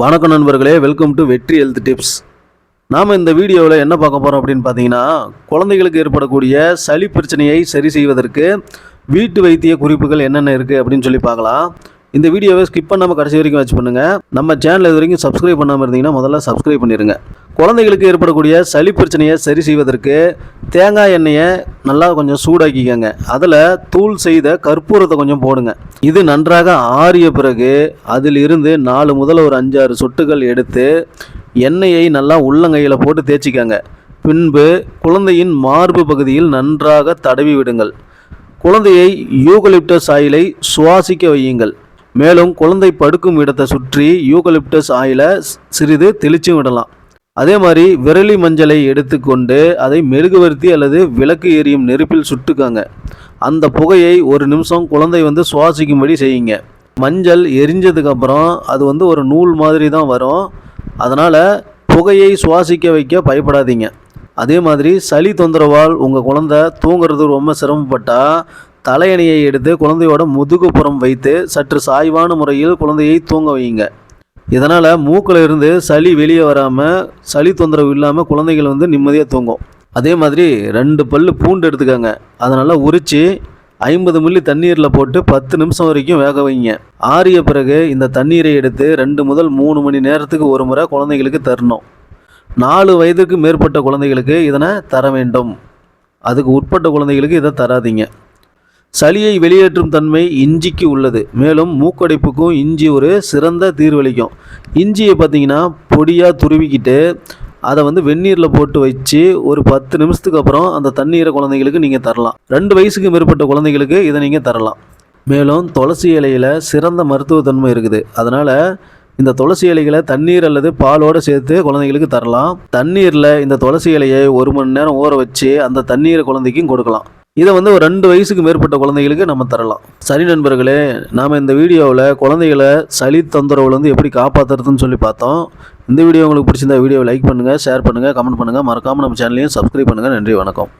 வணக்கம் நண்பர்களே welcome to Vetri health tips நாம் இந்த வீடியோவில் என்ன பார்க்க போகிறோம் அப்படின்னு பார்த்தீங்கன்னா குழந்தைகளுக்கு ஏற்படக்கூடிய சளி பிரச்சனையை சரி செய்வதற்கு வீட்டு வைத்திய குறிப்புகள் என்னென்ன இருக்குது அப்படின்னு சொல்லி பார்க்கலாம். இந்த வீடியோவை ஸ்கிப் பண்ணாமல் கடைசி வரைக்கும் வச்சு பண்ணுங்கள் நம்ம சேனல் இது வரைக்கும் சப்ஸ்கிரைப் பண்ணாமல் இருந்தீங்கன்னா முதல்ல சப்ஸ்கிரைப் பண்ணிடுங்க குழந்தைகளுக்கு ஏற்படக்கூடிய சளி பிரச்சனையை சரி செய்வதற்கு தேங்காய் எண்ணெயை நல்லா கொஞ்சம் சூடாக்கிக்கங்க. அதில் தூள் செய்த கற்பூரத்தை கொஞ்சம் போடுங்க. இது நன்றாக ஆறிய பிறகு அதில் இருந்து நாலு முதல் ஒரு அஞ்சாறு சொட்டுகள் எடுத்து எண்ணெயை நல்லா உள்ளங்கையில் போட்டு தேய்ச்சிக்கங்க. பின்பு குழந்தையின் மார்பு பகுதியில் நன்றாக தடவி விடுங்கள். குழந்தையை யூகலிப்டஸ் ஆயிலை சுவாசிக்க வையுங்கள். மேலும் குழந்தை படுக்கும் இடத்தை சுற்றி யூகலிப்டஸ் ஆயிலை சிறிது தெளிச்சும் விடலாம். அதே மாதிரி விரலி மஞ்சளை எடுத்துக்கொண்டு அதை மெழுகுவர்த்தி அல்லது விளக்கு எரியும் நெருப்பில் சுட்டுக்காங்க. அந்த புகையை ஒரு நிமிஷம் குழந்தை வந்து சுவாசிக்கும்படி செய்யுங்க. மஞ்சள் எரிஞ்சதுக்கப்புறம் அது வந்து ஒரு நூல் மாதிரி தான் வரும். அதனால் புகையை சுவாசிக்க வைக்க பயப்படாதீங்க. அதே மாதிரி சளி தொந்தரவால் உங்கள் குழந்தை தூங்குறது ரொம்ப சிரமப்பட்டால் தலையணையை எடுத்து குழந்தையோட முதுகுப்புறம் வைத்து சற்று சாய்வான முறையில் குழந்தையை தூங்க வையுங்க. இதனால் மூக்கில் இருந்து சளி வெளியே வராமல் சளி தொந்தரவு இல்லாமல் குழந்தைகள் வந்து நிம்மதியாக தூங்கும். அதே மாதிரி ரெண்டு பல்லு பூண்டு எடுத்துக்கோங்க. அதனால் உரித்து ஐம்பது மில்லி தண்ணீரில் போட்டு பத்து நிமிஷம் வரைக்கும் வேக வைங்க. ஆறிய பிறகு இந்த தண்ணீரை எடுத்து ரெண்டு முதல் மூணு மணி நேரத்துக்கு ஒரு முறை குழந்தைகளுக்கு தரணும். நாலு வயதுக்கு மேற்பட்ட குழந்தைகளுக்கு இதனை தர வேண்டும். அதுக்கு உட்பட்ட குழந்தைகளுக்கு இதை தராதீங்க. சளியை வெளியேற்றும் தன்மை இஞ்சிக்கு உள்ளது. மேலும் மூக்கடைப்புக்கும் இஞ்சி ஒரு சிறந்த தீர்வளிக்கும். இஞ்சியை பார்த்தீங்கன்னா பொடியாக துருவிக்கிட்டு அதை வந்து வெந்நீரில் போட்டு வச்சு ஒரு பத்து நிமிஷத்துக்கு அப்புறம் அந்த தண்ணீரை குழந்தைங்களுக்கு நீங்கள் தரலாம். ரெண்டு வயசுக்கு மேற்பட்ட குழந்தைங்களுக்கு இதை நீங்கள் தரலாம். மேலும் துளசி இலையில் சிறந்த மருத்துவத்தன்மை இருக்குது. அதனால் இந்த துளசி இலைகளை தண்ணீர் அல்லது பாலோடு சேர்த்து குழந்தைங்களுக்கு தரலாம். தண்ணீரில் இந்த துளசி இலையை ஒரு மணி நேரம் ஊற வச்சு அந்த தண்ணீரை குழந்தைக்கும் கொடுக்கலாம். இதை வந்து ஒரு ரெண்டு வயசுக்கு மேற்பட்ட குழந்தைகளுக்கு நம்ம தரலாம். சரி நண்பர்களே நாம் இந்த வீடியோவில் குழந்தைகளை சளி தொந்தரவுலேருந்து எப்படி காப்பாற்றுறதுன்னு சொல்லி பார்த்தோம். இந்த வீடியோ உங்களுக்கு பிடிச்சிருந்தா வீடியோவை லைக் பண்ணுங்கள் ஷேர் பண்ணுங்கள் கமெண்ட் பண்ணுங்கள் மறக்காமல் நம்ம சேனலையும் சப்ஸ்கிரைப் பண்ணுங்கள் நன்றி வணக்கம்.